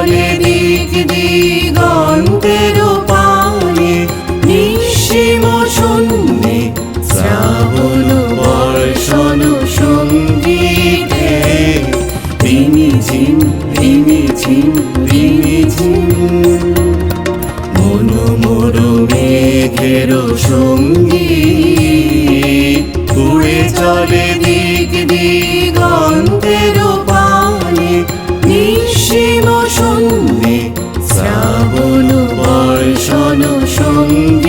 জলে দিক দিগন্তের পানে নিঃসীম শূন্যে শ্রাবণ বর্ষণ সঙ্গীতে। রিমি ঝিম তিনি ঝিম, রিমি ঝিম। মনোমর মেঘের সঙ্গী, উড়ে চলে দিক দিক বর্ষণ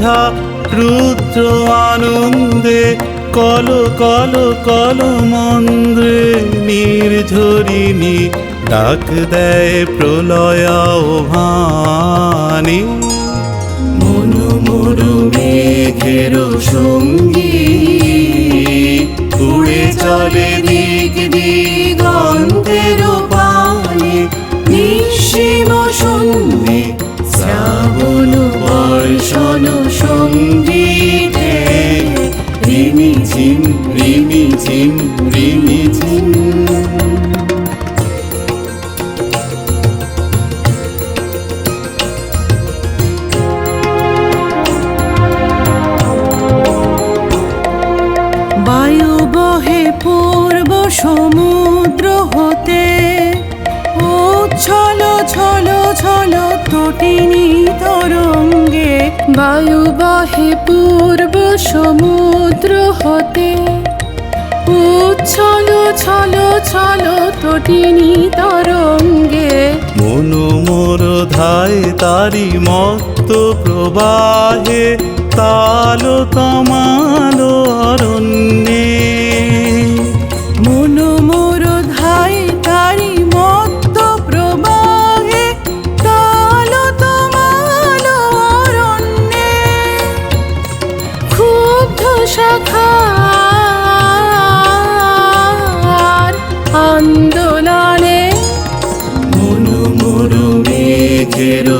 ঝঞ্ঝা রুদ্র আনন্দে, কল কল কল মন্দ্রে নির্ঝরিণী ডাক দেয় প্রলয় ভানি মনু মরু মেঘের সঙ্গী রিমি ঝিম রিমি ঝিম। বায়ু বহে পূর্ব সমুদ্র হতে ও ছলো ছলো ছলো তটিনী তরঙ্গে। বায়ু বহে পূর্ব সমুদ্র হতে উচ্ছলো ছলো ছলো তটিনী তরঙ্গে। মনু মোর ধায় তারি মত্ত প্রবাহে তালো তমালো অরণ্যে। মনোমোর ধাই তারি মত্ত প্রবাহে তাল তোমাল অরণ্যে। ক্ষুব্ধ শাখার